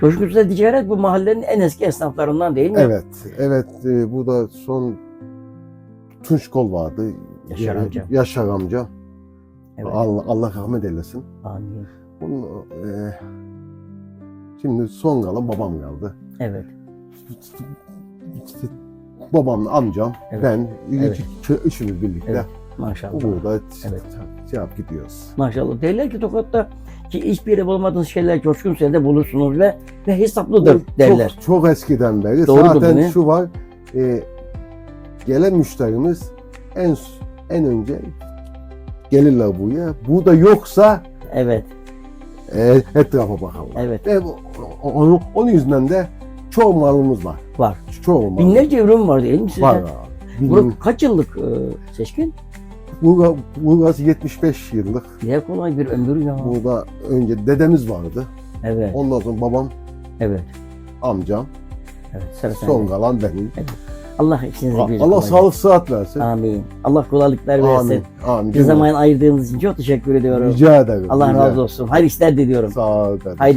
Coşkun Usta Ticaret bu mahallenin en eski esnaflarından değil mi? Evet, evet. e, bu da son Tunç Kol vardı. Yaşar amca. Yaşar amca. Evet. Allah, Allah rahmet eylesin. Amin. Bunun, e, şimdi son kalan babam kaldı. Evet. Babamla amcam, Evet. ben, Evet. üç- üçümüz birlikte Evet. Maşallah. burada Evet. yap gidiyoruz. Maşallah. Derler ki Tokat'ta ki hiçbir yere bulamadığınız şeyler Coşkun Usta'da bulursunuz ve ve hesaplıdır derler. Çok, çok eskiden beri. Doğrudur Zaten şu var, e, gelen müşterimiz en en önce gelirler buraya. Burada yoksa Evet. e, etrafa bakarlar. Evet. Ve o- o- onun, onun yüzden de çoğu malımız var. Var. Çoğu mal. Binlerce ürün var değil mi sizde? var. abi. Burası kaç yıllık e, seçkin? Burası, burası 75 yıllık. Ne kolay bir ömür ya. Burada önce dedemiz vardı. Evet. Ondan sonra babam, Evet. amcam, Evet. Sıra son kalan benim. Allah hepsinize bir Allah sağlık sıhhat versin. Amin. Allah kolaylıklar versin. Amin. Amin. Bir zaman ayırdığınız için çok teşekkür ediyorum. Rica ederim. Allah rica razı olsun. Hayırlı işler diliyorum. Sağ ol. kardeşim. Haydi